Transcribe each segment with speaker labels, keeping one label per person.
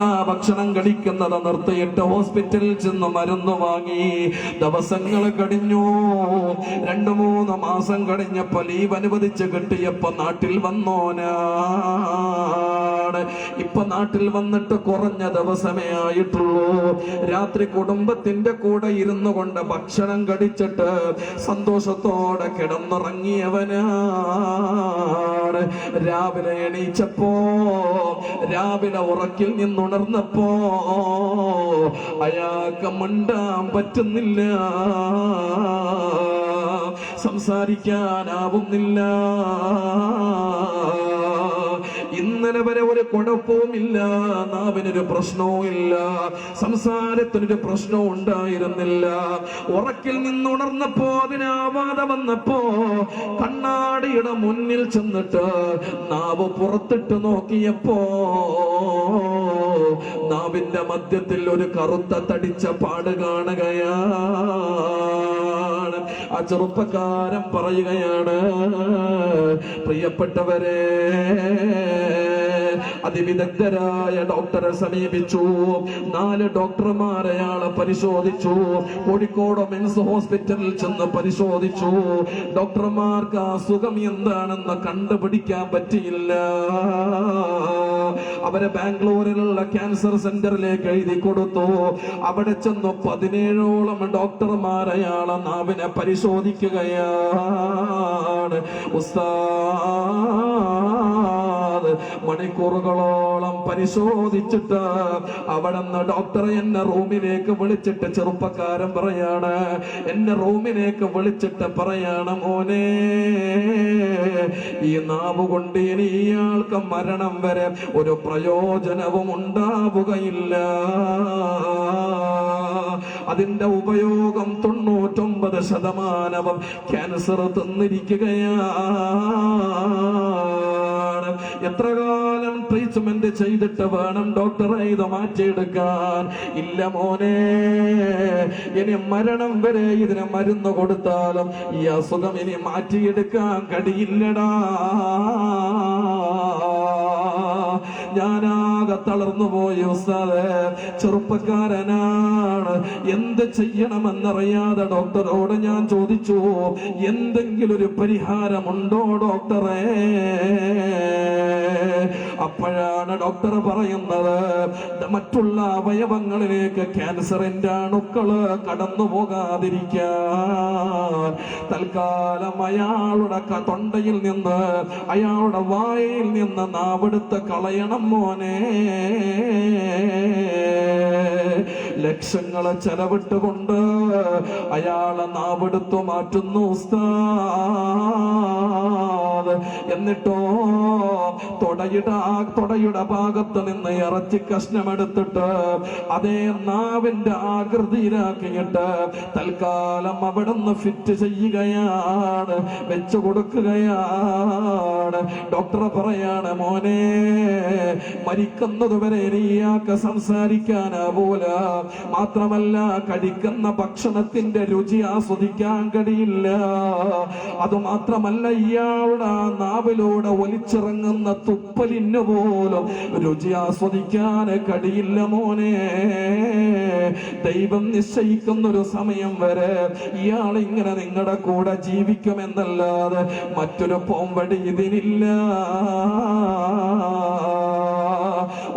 Speaker 1: ആ ഭക്ഷണം കഴിക്കുന്നത് നിർത്തിയിട്ട് ഹോസ്പിറ്റലിൽ ചെന്ന് മരുന്ന് വാങ്ങി. ദിവസങ്ങൾ കഴിഞ്ഞു. രണ്ടു മൂന്ന് മാസം കഴിഞ്ഞപ്പോ ലീവ് അനുവദിച്ച് കിട്ടിയപ്പോ നാട്ടിൽ വന്നോനാണ് ഇപ്പൊ നാട്ടിൽ വന്നിട്ട് കുറഞ്ഞ ദിവസമേ ആയിട്ടുള്ളൂ. രാത്രി കുടുംബത്തിന്റെ കൂടെ ഇരുന്നു കൊണ്ട് ഭക്ഷണം കഴിച്ചിട്ട് സന്തോഷത്തോടെ കിടന്നുറങ്ങിയവനാണ് രാവിലെ എണീച്ചപ്പോ രാവിലെ ഉറക്കിൽ നിന്നുണർന്നപ്പോ അയാൾക്ക് മിണ്ടാൻ പറ്റുന്നില്ല. സംസാരിക്കാനാവുന്നില്ല. ഇന്നലെ വരെ ഒരു കുഴപ്പവുമില്ല. നാവിനൊരു പ്രശ്നവും ഇല്ല സംസാരത്തിനൊരു പ്രശ്നവും ഉണ്ടായിരുന്നില്ല. ഉറക്കിൽ നിന്നുണർന്നപ്പോ അതിനാവാതെ വന്നപ്പോ കണ്ണാടിയുടെ മുന്നിൽ ചെന്നിട്ട് നാവ് പുറത്തിട്ട് നോക്കിയപ്പോ നാവിന്റെ മധ്യത്തിൽ ഒരു കറുത്ത തടിച്ച പാട് കാണുകയാണ്. ആ ചെറുപ്പക്കാരൻ പറയുകയാണ് പ്രിയപ്പെട്ടവരെ അതിവിദഗ്ധരായ ഡോക്ടറെ സമീപിച്ചു. നാല് ഡോക്ടർമാർ അയാളെ പരിശോധിച്ചു. കോഴിക്കോട് മെൻസ് ഹോസ്പിറ്റലിൽ ചെന്ന് പരിശോധിച്ചു. ഡോക്ടർമാർക്ക് അസുഖം എന്താണെന്ന് കണ്ടുപിടിക്കാൻ പറ്റിയില്ല. അവരെ ബാംഗ്ലൂരിലുള്ള ക്യാൻസർ സെന്ററിലേക്ക് എഴുതി കൊടുത്തു. അവിടെ ചെന്ന് പതിനേഴോളം ഡോക്ടർമാർ അയാളെ നാവിനെ പരിശോധിക്കുകയാണ്. ഉസ്താദ് മണിക്കൂറുകളോളം പരിശോധിച്ചിട്ട് അവിടെ നിന്ന് ഡോക്ടറെ എന്നെ റൂമിലേക്ക് വിളിച്ചിട്ട് ചെറുപ്പക്കാരൻ പറയാണ് എന്നെ റൂമിലേക്ക് വിളിച്ചിട്ട് പറയാണ് മോനെ ഈ നാവ് കൊണ്ട് ഇനി ഇയാൾക്ക് മരണം വരെ ഒരു പ്രയോജനവും ഉണ്ടാവുകയില്ല. അതിന്റെ ഉപയോഗം തൊണ്ണൂറ്റൊമ്പത് ശതമാനവും ക്യാൻസർ എത്ര കാലം ട്രീറ്റ്മെന്റ് ചെയ്തിട്ട് വേണം. ഡോക്ടറെ ഇത് മാറ്റിയെടുക്കാൻ. ഇല്ല മോനെ ഇനി മരണം വരെ ഇതിനെ മരുന്ന് കൊടുത്താലും ഈ അസുഖം ഇനി മാറ്റിയെടുക്കാൻ കഴിയില്ലടാ. ഞാനാകെ തളർന്നു പോയി ഉസ്താദേ. ചെറുപ്പക്കാരനാണ്. എന്ത് ചെയ്യണമെന്നറിയാതെ ഡോക്ടറോട് ഞാൻ ചോദിച്ചു. എന്തെങ്കിലും ഒരു പരിഹാരമുണ്ടോ ഡോക്ടറെ? അപ്പോഴാണ് ഡോക്ടർ പറയുന്നത് മറ്റുള്ള അവയവങ്ങളിലേക്ക് ക്യാൻസറിന്റെ അണുക്കൾ കടന്നു പോകാതിരിക്കാൻ. തൽക്കാലം അയാളുടെ തൊണ്ടയിൽ നിന്ന് അയാളുടെ വായിൽ നിന്ന് നാവെടുത്ത് കളയണം മോനെ. ലക്ഷങ്ങളെ ചെലവിട്ടുകൊണ്ട് അയാളെ നാവെടുത്ത് മാറ്റുന്നു ഉസ്താദ്. എന്നിട്ടോ തൊടയുടെ ആ തൊടയുടെ ഭാഗത്ത് നിന്ന് ഇറച്ചി കഷ്ണമെടുത്തിട്ട് അതേ നാവിന്റെ ആകൃതിയിലാക്കിയിട്ട് തൽക്കാലം അവിടുന്ന് ഫിറ്റ് ചെയ്യുകയാണ് വെച്ചു കൊടുക്കുകയാണ്. ഡോക്ടർ പറയാണ് മോനെ മരിക്കുന്നത് വരെ സംസാരിക്കാനാവൂല മാത്രമല്ല കഴിക്കുന്ന ഭക്ഷണത്തിന്റെ രുചി ആസ്വദിക്കാൻ കഴിയില്ല. അതുമാത്രമല്ല ഇയാളുടെ നാവിലൂടെ ഒലിച്ചിറങ്ങുന്ന തുപ്പലിന് പോലും രുചി ആസ്വദിക്കാൻ കഴിയില്ല മോനെ. ദൈവം നിശ്ചയിക്കുന്ന ഒരു സമയം വരെ ഇയാൾ ഇങ്ങനെ നിങ്ങളുടെ കൂടെ ജീവിക്കുമെന്നല്ലാതെ മറ്റൊരു പോംവടി ഇതിനില്ല.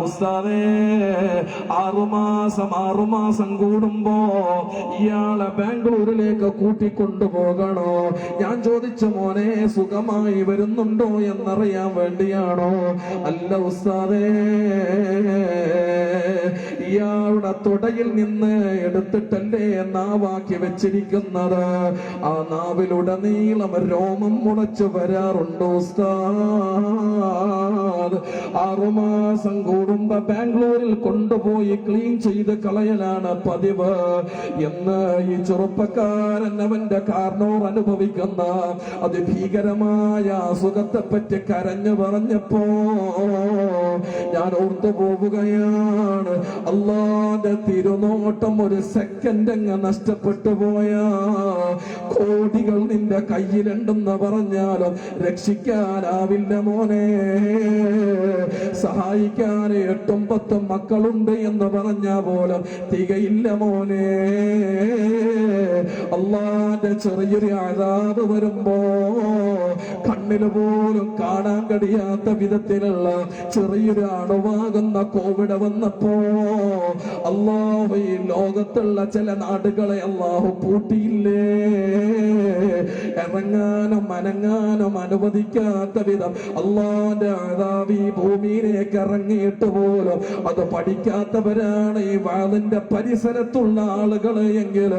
Speaker 1: ഉസ്താദേ ആറുമാസം ആറുമാസം കൂടുമ്പോ ഇയാളെ ബാംഗ്ലൂരിലേക്ക് കൂട്ടിക്കൊണ്ടു പോകണോ? ഞാൻ ചോദിച്ച മോനെ സുഖമായി വരുന്നുണ്ടോ എന്നറിയാൻ വേണ്ടിയാണോ? അല്ല ഉസ്താദേ ഇയാളുടെ തുടയിൽ നിന്ന് എടുത്തിട്ടല്ലേ നാവാക്കി വെച്ചിരിക്കുന്നത്? ആ നാവിലുടനീളം രോമം മുളച്ചു വരാറുണ്ട് ഉസ്താദ്. ആറുമാസം കൂടുമ്പോ ബാംഗ്ലൂരിൽ കൊണ്ടുപോയി ക്ലീൻ ചെയ്ത് കളയലാണ് പതിവ്. എന്ന് ഈ ചെറുപ്പക്കാരൻ അവന്റെ കാർണോർ അനുഭവിക്കുന്ന അതിഭീകരമായ അസുഖത്തെ പറ്റി കരഞ്ഞു പറഞ്ഞപ്പോ ഞാൻ ഓർത്തു പോവുകയാണ്. അള്ളാന്റെ തിരുനോട്ടം ഒരു സെക്കൻഡ് അങ്ങ് നഷ്ടപ്പെട്ടു പോയാ. കോടികൾ നിന്റെ കയ്യിലുണ്ടെന്ന് പറഞ്ഞാലും രക്ഷിക്കാനാവില്ല മോനെ. സഹായിക്കാൻ എട്ടും പത്തും മക്കളുണ്ട് എന്ന് പറഞ്ഞ പോലും തികയില്ല മോനെ. അള്ളാന്റെ ചെറിയൊരു അതാത് വരുമ്പോ കണ്ണിന് പോലും കാണാൻ കഴിയാത്ത വിധത്തിലുള്ള ചെറിയൊരു അണുവാകുന്ന കോവിഡ് വന്നപ്പോ അള്ളാഹു ഈ ലോകത്തുള്ള ചില നാടുകളെ അള്ളാഹു പൂട്ടിയില്ലേ? ഇറങ്ങാനും അനങ്ങാനും അനുവദിക്കാത്ത വിധം അള്ളാന്റെ ആദാവി ഭൂമിയിലേക്ക് ഇറങ്ങിയിട്ട് പോലും അത് പഠിക്കാത്തവരാണ് ഈ വാളിന്റെ പരിസരത്തുള്ള ആളുകളെ എങ്കിൽ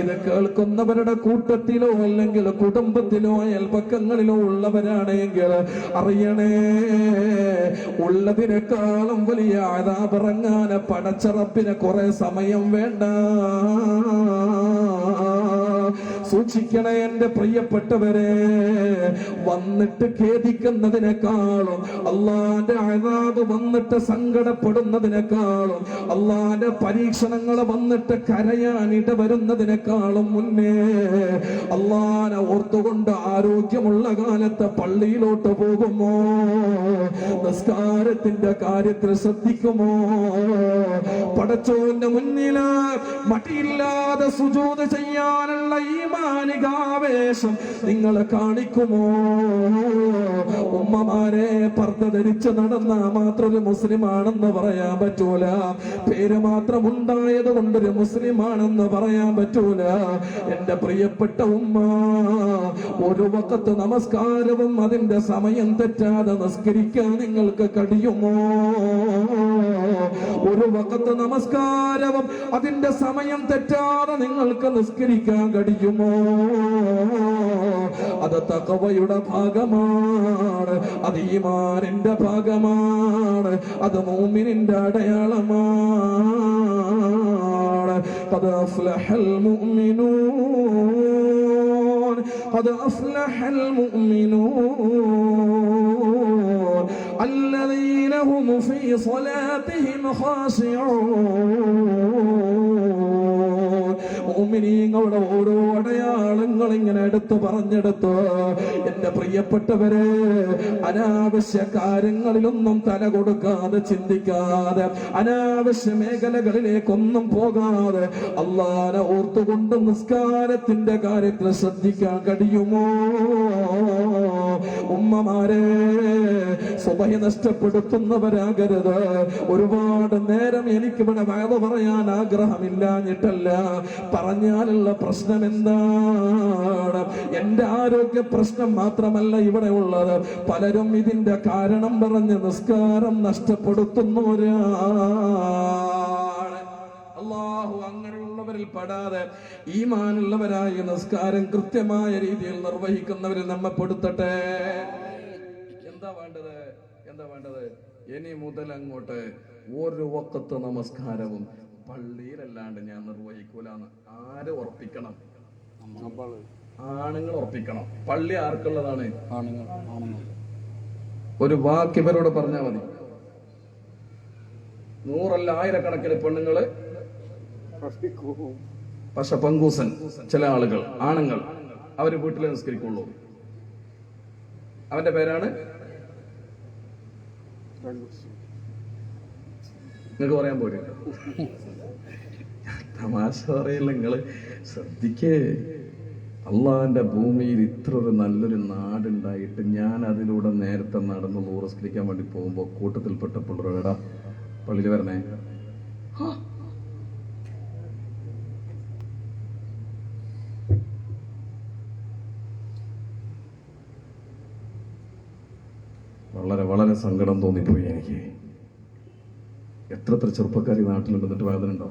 Speaker 1: ഇത് കേൾക്കുന്നവരുടെ കൂട്ടത്തിലോ അല്ലെങ്കിൽ കുടുംബത്തിലോ അയൽപക്കങ്ങളിലോ ഉള്ളവരാണെങ്കിൽ അറിയണേ ഉള്ളതിനേക്കാളും വലിയ അതാപിറങ്ങാൻ പടച്ചറപ്പിന് കുറെ സമയം വേണ്ട. സൂക്ഷിക്കണേ എന്റെ പ്രിയപ്പെട്ടവരെ. വന്നിട്ട് ഖേദിക്കുന്നതിനേക്കാളും അള്ളാന്റെ അഴാബ് വന്നിട്ട് സങ്കടപ്പെടുന്നതിനേക്കാളും അള്ളാന്റെ പരീക്ഷണങ്ങൾ വന്നിട്ട് കരയാനിട വരുന്നതിനേക്കാളും മുന്നേ അള്ളാനെ ആരോഗ്യമുള്ള കാലത്ത് പള്ളിയിലോട്ട് പോകുമോ? നിസ്കാരത്തിന്റെ കാര്യത്തിൽ ശ്രദ്ധിക്കുമോ? പടച്ചോന്റെ മുന്നിൽ മടിയില്ലാതെ സുജൂത് ചെയ്യാനുള്ള ഈ മാനികാവേശം നിങ്ങൾ കാണിക്കുമോ? ഉമ്മമാരെ പർദ്ദ ധരിച്ച് നടന്ന മാത്രം ഒരു മുസ്ലിമാണെന്ന് പറയാൻ പറ്റൂല. പേര് മാത്രം ഉണ്ടായത് കൊണ്ടൊരു മുസ്ലിമാണെന്ന് പറയാൻ പറ്റൂല. എന്റെ പ്രിയപ്പെട്ട ഉമ്മ ഒരു വക്കത്ത് നമസ്കാരവും അതിന്റെ സമയം തെറ്റാതെ നിസ്കരിക്കാൻ നിങ്ങൾക്ക് കഴിയുമോ ഒരു വക്കത്ത് നമസ്കാരവും അതിന്റെ സമയം തെറ്റാതെ നിങ്ങൾക്ക് നിസ്കരിക്കാൻ കഴിയുമോ അത് തകവയുടെ ഭാഗമാണ് അത് ഈമാനിന്റെ ഭാഗമാണ് അത് മോമിനിന്റെ അടയാളമാണ് قد أفلح المؤمنون قد أفلح المؤمنون الذين هم في صلاتهم خاشعون. മോമിനിങ്ങളുടെ ഓരോ അടയാളങ്ങൾ ഇങ്ങനെ എടുത്തു പറഞ്ഞെടുത്തു. എന്റെ പ്രിയപ്പെട്ടവരെ അനാവശ്യ കാര്യങ്ങളിലൊന്നും തല കൊടുക്കാതെ ചിന്തിക്കാതെ അനാവശ്യ മേഖലകളിലേക്കൊന്നും പോകാതെ അള്ളാനെ ഓർത്തുകൊണ്ട് നിസ്കാരത്തിന്റെ കാര്യത്തിൽ ശ്രദ്ധിക്കാൻ കഴിയുമോ? ഉമ്മമാരെ സുബഹി നഷ്ടപ്പെടുത്തുന്നവരാകരുത്. ഒരുപാട് നേരം എനിക്കിവിടെ വയത് പറയാൻ ആഗ്രഹമില്ലാഞ്ഞിട്ടല്ല പറഞ്ഞാലുള്ള പ്രശ്നം എന്താണ് എന്റെ ആരോഗ്യ പ്രശ്നം മാത്രമല്ല ഇവിടെ ഉള്ളത്. പലരും ഇതിന്റെ കാരണം പറഞ്ഞ് നിസ്കാരം നഷ്ടപ്പെടുത്തുന്നവരാണ് അള്ളാഹു അങ്ങനെയുള്ളവരിൽ പെടാതെ ഈമാനുള്ളവരായി നിസ്കാരം കൃത്യമായ രീതിയിൽ നിർവഹിക്കുന്നവരിൽ നമ്മെ പെടുത്തട്ടെ. എന്താ വേണ്ടത്? എന്താ വേണ്ടത്? ഇനി മുതൽ അങ്ങോട്ട് ഒരു വക്കത്ത് നമസ്കാരവും പള്ളിയിലല്ലാണ്ട് ഞാൻ നിർവഹിക്കൂലെന്ന്. ആര് ഉറപ്പിക്കണം? ആണുങ്ങൾ ഉറപ്പിക്കണം. പള്ളി ആർക്കുള്ളതാണ്?
Speaker 2: ആണുങ്ങൾ.
Speaker 1: ഒരു വാക്ക് ഇവരോട് പറഞ്ഞാൽ മതി. നൂറല്ല ആയിരക്കണക്കിന് പെണ്ണുങ്ങൾ പക്ഷെ പങ്കൂസൻ ചില ആളുകൾ ആണുങ്ങൾ അവർ വീട്ടിൽ നിസ്കരിക്കുള്ളൂ. അവന്റെ പേരാണ്? നിങ്ങൾക്ക് പറയാൻ പോരെ? തമാശ പറയില്ല നിങ്ങൾ ശ്രദ്ധിക്കേ. അള്ളാഹിന്റെ ഭൂമിയിൽ ഇത്ര ഒരു നല്ലൊരു നാടുണ്ടായിട്ട് ഞാൻ അതിലൂടെ നേരത്തെ നടന്ന് നൂറസ്കരിക്കാൻ വേണ്ടി പോകുമ്പോ കൂട്ടത്തിൽപ്പെട്ട പിള്ളേടാ പള്ളിയിൽ വരണേ. വളരെ വളരെ സങ്കടം തോന്നിപ്പോയി എനിക്ക്. എത്ര എത്ര ചെറുപ്പക്കാർ ഈ നാട്ടിലുണ്ട് എന്നിട്ട് വേദന ഉണ്ടോ